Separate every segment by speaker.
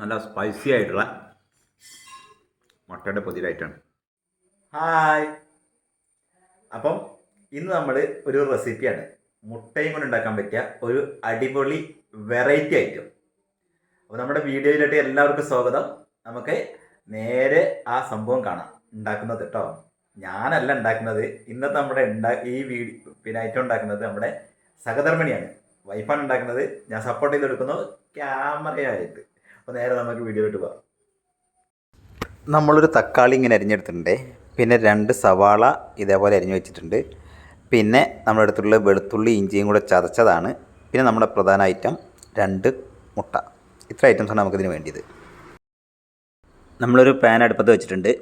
Speaker 1: നല്ല സ്പൈസി ആയിട്ടുള്ള മുട്ടയുടെ പൊതിരായിട്ടാണ്. ഹായ്. അപ്പം ഇന്ന് നമ്മൾ ഒരു റെസിപ്പിയാണ് മുട്ടയും കൊണ്ട് ഉണ്ടാക്കാൻ പറ്റിയ ഒരു അടിപൊളി വെറൈറ്റി ഐറ്റം അപ്പോൾ നമ്മുടെ വീഡിയോയിലോട്ട് എല്ലാവർക്കും സ്വാഗതം. നമുക്ക് നേരെ ആ സംഭവം കാണാം. ഉണ്ടാക്കുന്നത് കേട്ടോ. ഞാനല്ല ഉണ്ടാക്കുന്നത്. ഇന്നത്തെ നമ്മുടെ ഉണ്ടാ ഈ വീഡിയോ പിന്നെ ഐറ്റം ഉണ്ടാക്കുന്നത് നമ്മുടെ സഹധർമ്മിണിയാണ്. വൈഫാണ് ഉണ്ടാക്കുന്നത്. ഞാൻ സപ്പോർട്ട് ചെയ്ത് എടുക്കുന്നത് ക്യാമറയായിട്ട് അപ്പോൾ നേരെ നമുക്ക് വീഡിയോയിലോട്ട് പോകാം. നമ്മളൊരു തക്കാളി ഇങ്ങനെ അരിഞ്ഞെടുത്തിട്ടുണ്ട്. പിന്നെ രണ്ട് സവാള ഇതേപോലെ അരിഞ്ഞു വെച്ചിട്ടുണ്ട്. പിന്നെ നമ്മുടെ അടുത്തുള്ള വെളുത്തുള്ളി ഇഞ്ചിയും കൂടെ ചതച്ചതാണ്. പിന്നെ നമ്മുടെ പ്രധാന ഐറ്റം രണ്ട് മുട്ട. ഇത്ര ഐറ്റംസാണ് നമുക്കിതിന് വേണ്ടിയത്. നമ്മളൊരു പാൻ അടുപ്പത്ത് വെച്ചിട്ടുണ്ട്.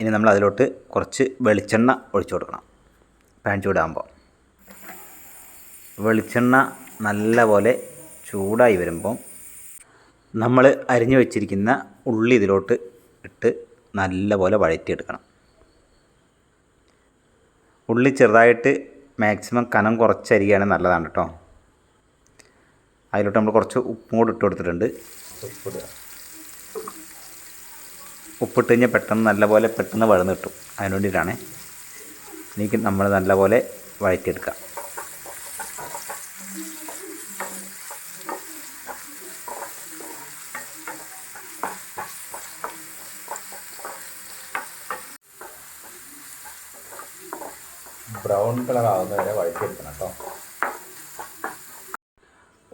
Speaker 1: ഇനി നമ്മൾ അതിലോട്ട് കുറച്ച് വെളിച്ചെണ്ണ ഒഴിച്ചു കൊടുക്കണം. പാൻ ചൂടാകുമ്പോൾ വെളിച്ചെണ്ണ നല്ലപോലെ ചൂടായി വരുമ്പം നമ്മൾ അരിഞ്ഞു വെച്ചിരിക്കുന്ന ഉള്ളി ഇതിലോട്ട് ഇട്ട് നല്ലപോലെ വഴറ്റിയെടുക്കണം. ഉള്ളി ചെറുതായിട്ട് മാക്സിമം കനം കുറച്ചരികയാണ് നല്ലതാണ് കേട്ടോ. അതിലോട്ട് നമ്മൾ കുറച്ച് ഉപ്പും കൂടി ഇട്ട് കൊടുത്തിട്ടുണ്ട്. ഉപ്പിട്ട് കഴിഞ്ഞാൽ പെട്ടെന്ന് നല്ലപോലെ പെട്ടെന്ന് വഴന്ന് കിട്ടും. അതിന് വേണ്ടിയിട്ടാണ്. എനിക്ക് നമ്മൾ നല്ലപോലെ വഴറ്റിയെടുക്കാം ബ്രൗൺ കളർ ആവുന്ന വരെ വഴറ്റിയെടുക്കണം കേട്ടോ.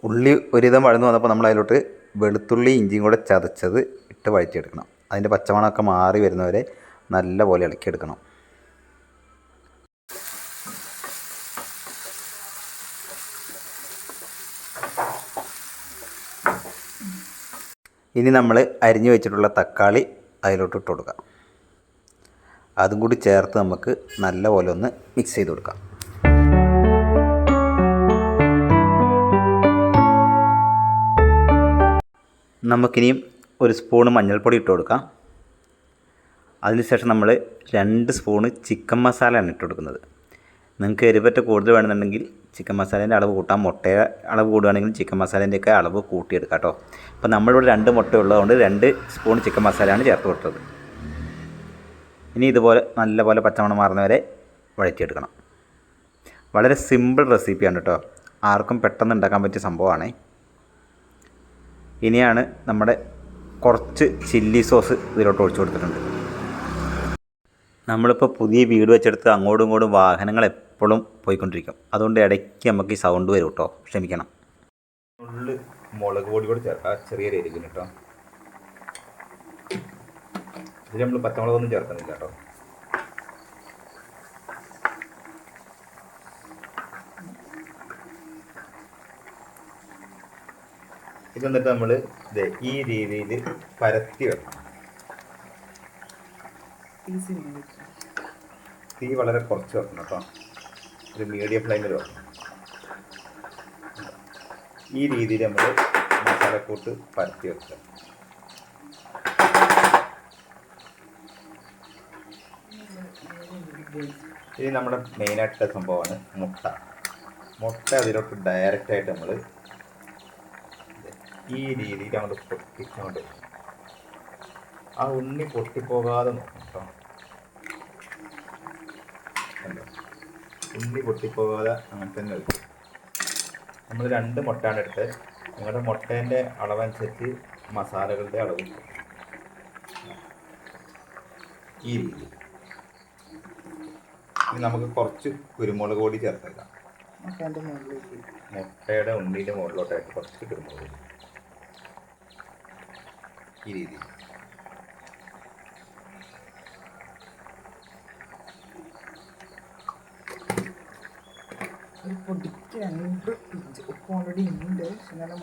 Speaker 1: ഉള്ളി ഒരുവിധം വഴന്നു വന്നപ്പോൾ നമ്മൾ അതിലോട്ട് വെളുത്തുള്ളി ഇഞ്ചിയും കൂടെ ചതച്ചത് ഇട്ട് വഴറ്റിയെടുക്കണം. അതിന്റെ പച്ചമണമൊക്കെ മാറി വരുന്നവരെ നല്ലപോലെ ഇളക്കിയെടുക്കണം. ഇനി നമ്മൾ അരിഞ്ഞു വെച്ചിട്ടുള്ള തക്കാളി അതിലോട്ട് ഇട്ട് കൊടുക്കാം. അതും കൂടി ചേർത്ത് നമുക്ക് നല്ലപോലെ ഒന്ന് മിക്സ് ചെയ്ത് കൊടുക്കാം. നമുക്കിനിയും ഒരു സ്പൂണ് മഞ്ഞൾപ്പൊടി ഇട്ട് കൊടുക്കാം. അതിനുശേഷം നമ്മൾ രണ്ട് സ്പൂണ് ചിക്കൻ മസാലയാണ് ഇട്ട് കൊടുക്കുന്നത്. നിങ്ങൾക്ക് എരിവറ്റ കൂടുതൽ വേണമെന്നുണ്ടെങ്കിൽ ചിക്കൻ മസാലേന്റെ അളവ് കൂട്ടാം. മുട്ടയുടെ അളവ് കൂടുകയാണെങ്കിൽ ചിക്കൻ മസാലേന്റെയൊക്കെ അളവ് കൂട്ടിയെടുക്കാം കേട്ടോ. അപ്പോൾ നമ്മളിവിടെ രണ്ട് മുട്ട ഉള്ളതുകൊണ്ട് രണ്ട് സ്പൂൺ ചിക്കൻ മസാലയാണ് ചേർത്ത് കൊടുത്തത്. ഇനി ഇതുപോലെ നല്ലപോലെ പച്ചമണം മാറുന്നവരെ വഴറ്റിയെടുക്കണം. വളരെ സിമ്പിൾ റെസിപ്പിയാണ് കേട്ടോ ആർക്കും പെട്ടെന്ന് ഉണ്ടാക്കാൻ പറ്റിയ സംഭവമാണ്. ഇനിയാണ് നമ്മുടെ കുറച്ച് ചില്ലി സോസ് ഇതിലോട്ട് ഒഴിച്ചു കൊടുത്തിട്ടുണ്ട്. നമ്മളിപ്പോൾ പുതിയ വീട് വെച്ചെടുത്ത് അങ്ങോട്ടും ഇങ്ങോട്ടും വാഹനങ്ങൾ എപ്പോഴും പോയിക്കൊണ്ടിരിക്കും. അതുകൊണ്ട് ഇടയ്ക്ക് നമുക്ക് ഈ സൗണ്ട് വരും കേട്ടോ ക്ഷമിക്കണം. മുളക് പൊടി കൂടി ചെറിയ രീതിയിൽ കേട്ടോ ഇതിൽ നമ്മൾ പച്ചമുളകൊന്നും ചേർക്കുന്നില്ല കേട്ടോ. ഇത് എന്നിട്ട് നമ്മൾ ഈ രീതിയിൽ പരത്തി വെക്കണം തീ വളരെ കുറച്ച് വെക്കണം കേട്ടോ. ഒരു മീഡിയം ഫ്ലെയിമിൽ വെക്കണം. ഈ രീതിയിൽ നമ്മൾ മസാലക്കൂട്ട് പരത്തി വെക്കുക. ഇത് നമ്മുടെ മെയിനായിട്ടുള്ള സംഭവമാണ് മുട്ട. മുട്ട അതിലോട്ട് ഡയറക്റ്റായിട്ട് നമ്മൾ ഈ രീതിയിൽ അങ്ങോട്ട് പൊട്ടിച്ചുകൊണ്ട് ആ ഉണ്ണി പൊട്ടിപ്പോകാതെ നോക്കണം? ഉണ്ണി പൊട്ടിപ്പോകാതെ അങ്ങനെ തന്നെ വെക്കും നമ്മൾ രണ്ട് മുട്ടയാണ് എടുത്ത് നിങ്ങളുടെ മുട്ടേന്റെ അളവനുസരിച്ച് മസാലകളുടെ അളവ്. ഈ രീതിയിൽ. ഇനി നമുക്ക് കുറച്ച് കുരുമുളക് പൊടി ചേർത്തേക്കാം. മുട്ടയുടെ ഉണ്ണിന്റെ മുകളിലോട്ടായിട്ട് കുറച്ച് കുരുമുളക് പൊടി. ഈ രീതിയിൽ.
Speaker 2: ഒരു പിഞ്ച് ഉപ്പ് ഓൾറെഡി ഉണ്ട് പക്ഷെ നല്ല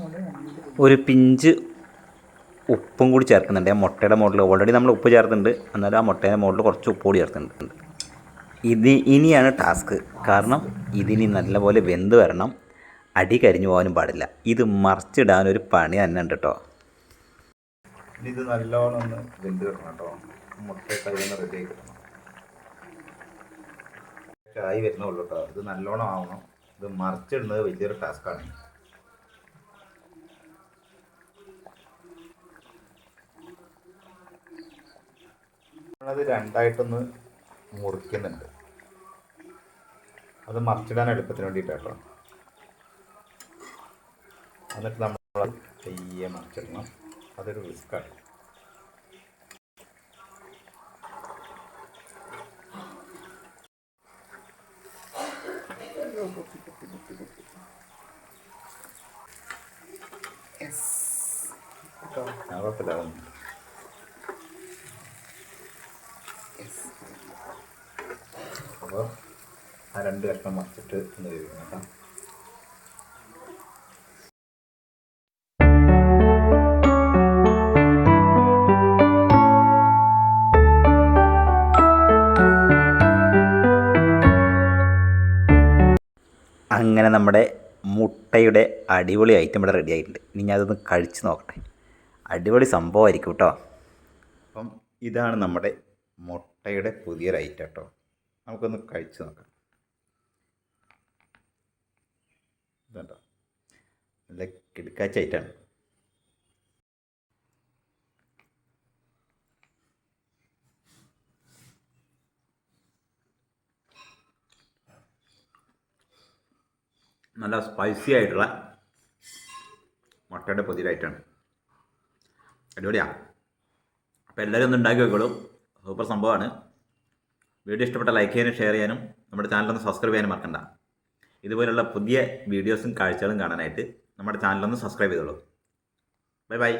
Speaker 2: മുകളിൽ
Speaker 1: ഒരു പിഞ്ച് ഉപ്പും കൂടി ചേർക്കുന്നുണ്ട്. ആ മുട്ടയുടെ മുകളിൽ ഓൾറെഡി നമ്മൾ ഉപ്പ് ചേർത്തിട്ടുണ്ട്. എന്നാലും ആ മുട്ടയുടെ മുകളിൽ കുറച്ച് ഉപ്പ് കൂടി ചേർത്തിട്ടുണ്ട്. ഇത് ഇനിയാണ് ടാസ്ക്. കാരണം ഇതിനി നല്ലപോലെ വെന്ത് വരണം. അടി കരിഞ്ഞു പോകാനും പാടില്ല. ഇത് മറിച്ചിടാൻ ഒരു പണി തന്നെ ഉണ്ട് കേട്ടോ ഇത് നല്ലോണം വെന്ത് വരണം കേട്ടോ മുട്ടയൊക്കെ റെഡി ആയി കിട്ടണം. വരുന്നുള്ളൂ കേട്ടോ ഇത് നല്ലോണം ആവണം. ഇത് മറിച്ചിടുന്നത് വലിയൊരു ടാസ്ക്കാണ് അത് രണ്ടായിട്ടൊന്ന് മുറിക്കുന്നുണ്ട്. അത് മറിച്ചിടാൻ എളുപ്പത്തിന് വേണ്ടിയിട്ടാണ് കേട്ടോ എന്നിട്ട് നമ്മൾ പയ്യെ മറിച്ചിടണം. അതൊരു റിസ്ക്കാണ് കുഴപ്പമില്ല അപ്പോൾ ആ രണ്ട് കഷ്ണം മറിച്ചിട്ട് ഒന്ന് വേവിക്കണം കേട്ടോ. അങ്ങനെ നമ്മുടെ മുട്ടയുടെ അടിപൊളി ഐറ്റം ഇവിടെ റെഡി ആയിട്ടുണ്ട്. ഇനി അതൊന്ന് കഴിച്ച് നോക്കട്ടെ. അടിപൊളി സംഭവമായിരിക്കും കേട്ടോ. അപ്പം ഇതാണ് നമ്മുടെ മുട്ടയുടെ പുതിയൊരു ഐറ്റം കേട്ടോ. നമുക്കൊന്ന് കഴിച്ച് നോക്കാം. ഇതുണ്ടോ? നല്ല കിടക്കാച്ചായിട്ടാണ് നല്ല സ്പൈസി ആയിട്ടുള്ള മുട്ടയുടെ പൊതിരായിട്ടാണ് അടിപൊളിയാണ് അപ്പോൾ എല്ലാവരും ഒന്ന് ഉണ്ടാക്കി വെക്കോളൂ. സൂപ്പർ സംഭവമാണ്. വീഡിയോ ഇഷ്ടപ്പെട്ട ലൈക്ക് ചെയ്യാനും ഷെയർ ചെയ്യാനും നമ്മുടെ ചാനലൊന്ന് സബ്സ്ക്രൈബ് ചെയ്യാനും മറക്കണ്ട. ഇതുപോലുള്ള പുതിയ വീഡിയോസും കാഴ്ചകളും കാണാനായിട്ട് നമ്മുടെ ചാനലൊന്ന് സബ്സ്ക്രൈബ് ചെയ്തോളൂ. Bye bye